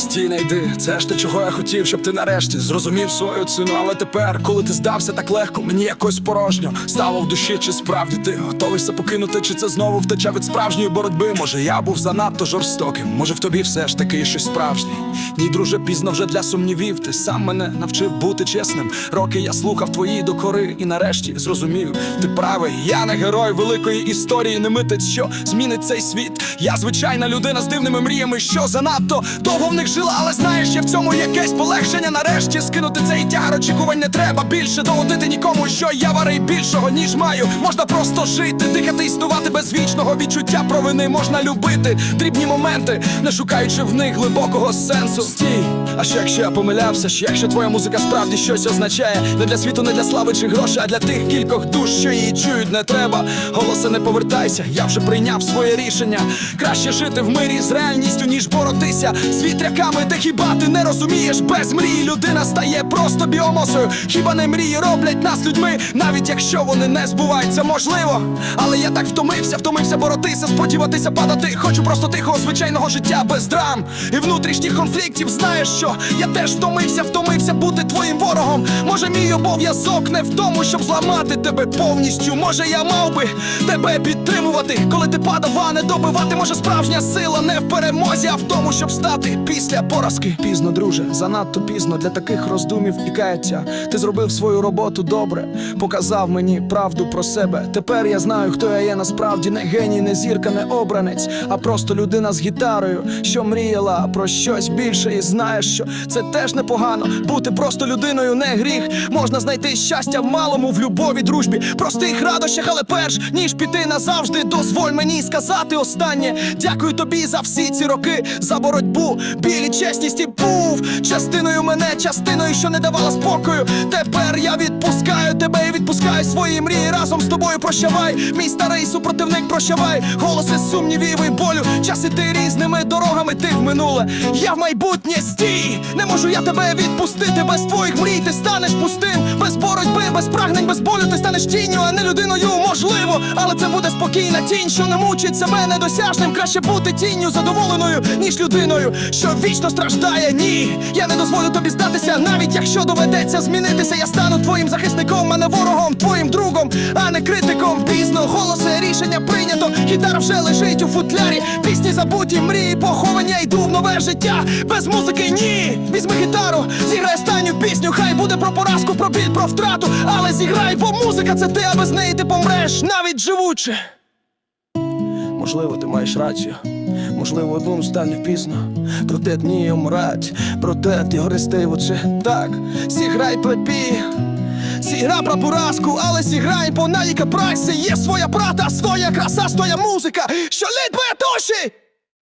Стій, не йди, це ж те, чого я хотів, щоб ти нарешті зрозумів свою ціну. Але тепер, коли ти здався так легко, мені якось порожньо стало в душі, чи справді ти готовий все покинути, чи це знову втеча від справжньої боротьби? Може, я був занадто жорстоким, може в тобі все ж таки щось справжнє. Ні, друже, пізно вже для сумнівів. Ти сам мене навчив бути чесним. Роки я слухав твої докори, і нарешті зрозумів, ти правий. Я не герой великої історії, не митець, що змінить цей світ. Я звичайна людина з дивними мріями, що занадто довго в них жила, але знаєш, є в цьому якесь полегшення. Нарешті скинути цей тягар очікувань не треба більше доводити нікому, що я варий більшого, ніж маю. Можна просто жити, дихати, існувати без вічного відчуття провини. Можна любити дрібні моменти, не шукаючи в них глибокого сенсу. Стій, а що якщо я помилявся? Що якщо твоя музика справді щось означає? Не для світу, не для слави чи грошей, а для тих кількох душ, що її чують, не треба. Голоси не повертайся, я вже прийняв своє рішення. Краще жити в мирі з реальністю, ніж боротися з вітряками, де хіба ти не розумієш, без мрії людина стає просто біомосою. Хіба не мрії роблять нас людьми, навіть якщо вони не збуваються, можливо. Але я так втомився, втомився боротися, сподіватися падати. Хочу просто тихого, звичайного життя без драм і внутрішніх конфліктів. Знаєш що? Я теж втомився, втомився бути твоїм ворогом. Може, мій обов'язок не в тому, щоб зламати тебе повністю. Може, я мав би тебе підтримувати, коли ти падав, а не добивати. Може, справжня сила не в перемозі, а в тому, щоб стати після поразки. Пізно, друже, занадто пізно для таких роздумів і каяття. Ти зробив свою роботу добре, показав мені правду про себе. Тепер я знаю, хто я є насправді не геній, не зірка, не обранець, а просто людина з гітарою, що мріяла про щось більше. І знаєш, що це теж непогано. Бути просто людиною не гріх. Можна знайти щастя в малому, в любові, дружбі, простих радощах, але перш ніж піти назавжди, дозволь мені сказати останнє. Дякую тобі за всі ці роки, за боротьбу, білі чесність і був частиною мене, частиною, що не давала спокою. Тепер я відпускаю тебе і відпускаю свої мрії разом з тобою. Прощавай, мій старий супротивник, прощавай, голоси сумнівів і болю. Час іти різними дорогами, ти в минуле. Я в майбутнє стій. Не можу я тебе відпустити без твоїх мрій. Ти станеш пустим, без боротьби, без прагнень, без болю. Ти станеш тінню, а не людиною. Можливо, але це буде спокійна тінь, що не мучить себе недосяжним. Краще бути тінню задоволеною, ніж людиною, що вічно страждає. Ні, я не дозволю тобі здатися, навіть якщо доведеться змінитися. Я стану твоїм захисником, а не ворогом, твоїм другом, а не критиком. Пізно голоси рішення прийнято. Гітара вже лежить у футлярі. Пісні забуті, мрії, поховання, йду в нове життя. Без музики ні. Візьми гітару, зіграй останню пісню. Хай буде про поразку, про біль, про втрату. Але зіграй, бо музика це ти, а без неї ти помреш, навіть живучи. Можливо, ти маєш рацію. Можливо, одному стане пізно. Проте дні умрать, проте ти гористи в очі. Так, зіграй плепі. сігра про поразку, але зіграй, по на яка прайсі є своя брата, своя краса, своя музика, що лідбає душі.